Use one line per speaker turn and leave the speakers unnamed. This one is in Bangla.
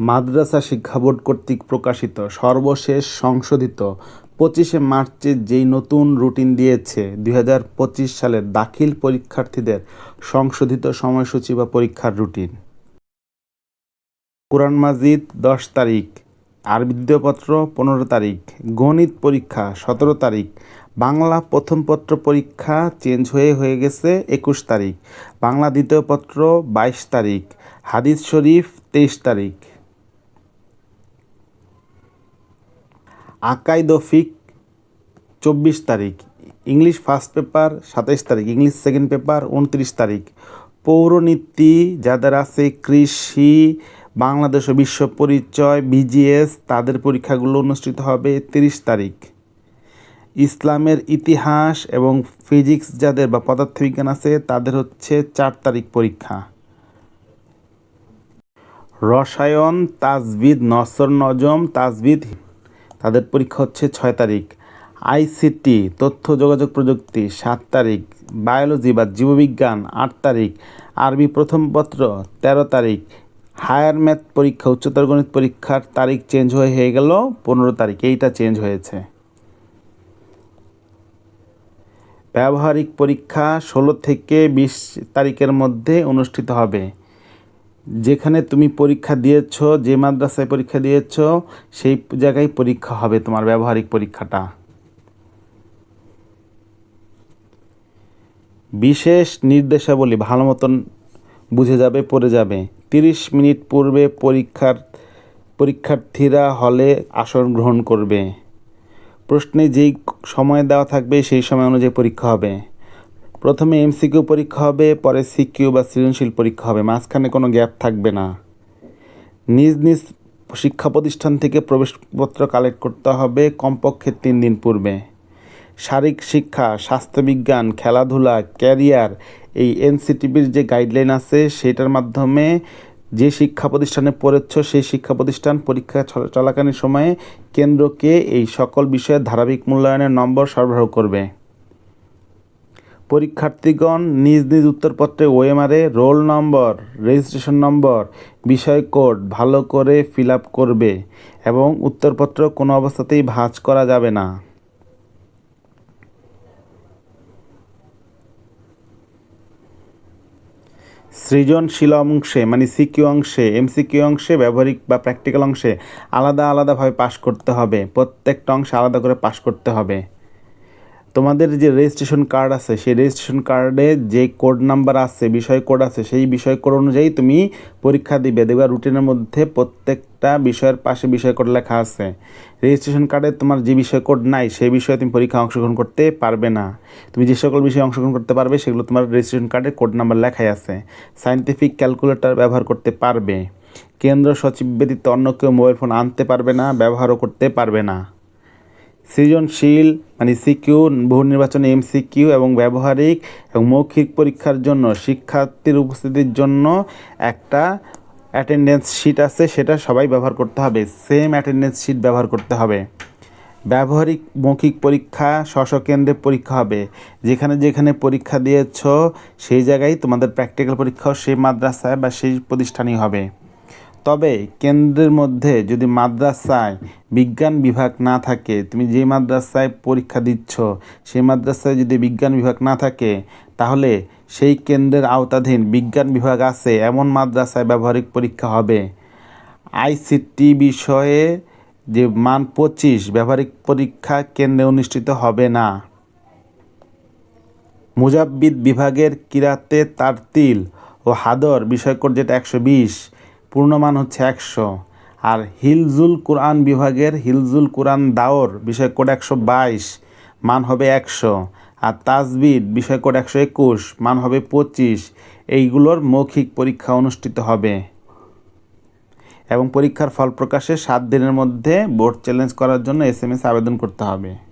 মাদ্রাসা শিক্ষা বোর্ড কর্তৃক প্রকাশিত সর্বশেষ সংশোধিত পঁচিশে মার্চে যেই নতুন রুটিন দিয়েছে, দুই হাজার পঁচিশ সালের দাখিল পরীক্ষার্থীদের সংশোধিত সময়সূচি বা পরীক্ষার রুটিন। কোরআন মাজিদ দশ তারিখ আরবি দ্বিতীয়পত্র পনেরো তারিখ, গণিত পরীক্ষা সতেরো তারিখ, বাংলা প্রথম পত্র পরীক্ষা চেঞ্জ হয়ে হয়ে গেছে একুশ তারিখ, বাংলা দ্বিতীয় পত্র বাইশ তারিখ, হাদিস শরীফ তেইশ তারিখ। আকাইদফিক চব্বিশ তারিখ, ইংলিশ ফার্স্ট পেপার সাতাইশ তারিখ, ইংলিশ সেকেন্ড পেপার উনত্রিশ তারিখ। পৌরনীতি যাদের আছে, কৃষি, বাংলাদেশ ও বিশ্ব পরিচয়, বিজিএস, তাদের পরীক্ষাগুলো অনুষ্ঠিত হবে তিরিশ তারিখ। ইসলামের ইতিহাস এবং ফিজিক্স যাদের বা পদার্থবিজ্ঞান আছে, তাদের হচ্ছে চার তারিখ পরীক্ষা। রসায়ন, তাজবিদ নসর নজম, তাজবিদ তাদের পরীক্ষা হচ্ছে ছয় তারিখ। আইসিটি, তথ্য, যোগাযোগ প্রযুক্তি, সাত তারিখ। বায়োলজি বা জীববিজ্ঞান, আট তারিখ। আরবি প্রথম পত্র, তেরো তারিখ। হায়ার ম্যাথ পরীক্ষা, উচ্চতর গণিত পরীক্ষার তারিখ চেঞ্জ হয়ে হয়ে গেল পনেরো তারিখ। এইটা চেঞ্জ হয়েছে। ব্যবহারিক পরীক্ষা ষোলো থেকে বিশ তারিখের মধ্যে অনুষ্ঠিত হবে। যেখানে তুমি পরীক্ষা দিয়েছ, যে মাদ্রাসায় পরীক্ষা দিয়েছ, সেই জায়গায় পরীক্ষা হবে তোমার ব্যবহারিক পরীক্ষাটা। বিশেষ নির্দেশাবলী ভালো মতন বুঝে যাবে, পড়ে যাবে। তিরিশ মিনিট পূর্বে পরীক্ষার, পরীক্ষার্থীরা হলে আসন গ্রহণ করবে। প্রশ্নে যেই সময় দেওয়া থাকবে, সেই সময় অনুযায়ী পরীক্ষা হবে। প্রথমে এমসিকিউ পরীক্ষা হবে, পরে সিকিউ বা সৃজনশীল পরীক্ষা হবে। মাঝখানে কোনো গ্যাপ থাকবে না। নিজ নিজ শিক্ষা প্রতিষ্ঠান থেকে প্রবেশপত্র কালেক্ট করতে হবে কমপক্ষে তিন দিন পূর্বে। শারীরিক শিক্ষা, স্বাস্থ্যবিজ্ঞান, খেলাধুলা, ক্যারিয়ার, এই এনসিটিভির যে গাইডলাইন আছে, সেটার মাধ্যমে যে শিক্ষা প্রতিষ্ঠানে পড়েছ, সেই শিক্ষা প্রতিষ্ঠান পরীক্ষা চলাকালীন সময়ে কেন্দ্রকে এই সকল বিষয়ে ধারাবাহিক মূল্যায়নের নম্বর সরবরাহ করবে। পরীক্ষার্থীগণ নিজ নিজ উত্তরপত্রে ওএমআরে রোল নম্বর, রেজিস্ট্রেশন নম্বর, বিষয় কোড ভালো করে ফিল আপ করবে এবং উত্তরপত্র কোনো অবস্থাতেই ভাঁজ করা যাবে না। সৃজনশীল অংশে মানে সিকিউ অংশে এমসিকিউ অংশে, ব্যবহারিক বা প্র্যাকটিক্যাল অংশে আলাদা আলাদাভাবে পাশ করতে হবে। প্রত্যেকটা অংশে আলাদা করে পাশ করতে হবে। তোমাদের যে রেজিস্ট্রেশন কার্ড আছে, সেই রেজিস্ট্রেশন কার্ডে যে কোড নাম্বার আছে, বিষয় কোড আছে, সেই বিষয় কোড অনুযায়ী তুমি পরীক্ষা দিবে। দেখবে রুটিনের মধ্যে প্রত্যেকটা বিষয়ের পাশে বিষয় কোড লেখা আছে। রেজিস্ট্রেশন কার্ডে তোমার যে বিষয় কোড নাই, সেই বিষয়ে তুমি পরীক্ষা অংশগ্রহণ করতে পারবে না। তুমি যে সকল বিষয়ে অংশগ্রহণ করতে পারবে, সেগুলো তোমার রেজিস্ট্রেশন কার্ডে কোড নাম্বার লেখাই আছে। সাইন্টিফিক ক্যালকুলেটর ব্যবহার করতে পারবে। কেন্দ্র সচিব ব্যতীত অন্য কেউ মোবাইল ফোন আনতে পারবে না, ব্যবহারও করতে পারবে না। সৃজনশীল মানে সিকিউ বহু নির্বাচনে এমসিকিউ এবং ব্যবহারিক এবং মৌখিক পরীক্ষার জন্য, শিক্ষার্থীর উপস্থিতির জন্য একটা অ্যাটেন্ডেন্স শিট আছে, সেটা সবাই ব্যবহার করতে হবে। সেম অ্যাটেন্ডেন্স শিট ব্যবহার করতে হবে। ব্যবহারিক, মৌখিক পরীক্ষা কেন্দ্রে পরীক্ষা হবে। যেখানে যেখানে পরীক্ষা দিয়েছ, সেই জায়গায় তোমাদের প্র্যাকটিক্যাল পরীক্ষাও সেই মাদ্রাসায় বা সেই প্রতিষ্ঠানই হবে। তবে কেন্দ্রের মধ্যে যদি মাদ্রাসায় বিজ্ঞান বিভাগ না থাকে, তুমি যে মাদ্রাসায় পরীক্ষা দিচ্ছ, সেই মাদ্রাসায় যদি বিজ্ঞান বিভাগ না থাকে, তাহলে সেই কেন্দ্রের আওতাধীন বিজ্ঞান বিভাগ আছে, এমন মাদ্রাসায় ব্যবহারিক পরীক্ষা হবে। আইসিটি বিষয়ে যে মান পঁচিশ, ব্যবহারিক পরীক্ষা কেন্দ্রে অনুষ্ঠিত হবে না। মুজাব্বিদ বিভাগের কিরাতে তারতিল ও হাদর বিষয়কর যেটা একশো বিশ পূর্ণমান হচ্ছে একশো। আর হিলজুল কোরআন বিভাগের হিলজুল কোরআন দাওর বিষয় কোড একশো বাইশ, মান হবে একশো। আর তাজবিদ বিষয় কোড একশো একুশ, মান হবে পঁচিশ। এইগুলোর মৌখিক পরীক্ষা অনুষ্ঠিত হবে। এবং পরীক্ষার ফল প্রকাশে সাত দিনের মধ্যে বোর্ড চ্যালেঞ্জ করার জন্য এস আবেদন করতে হবে।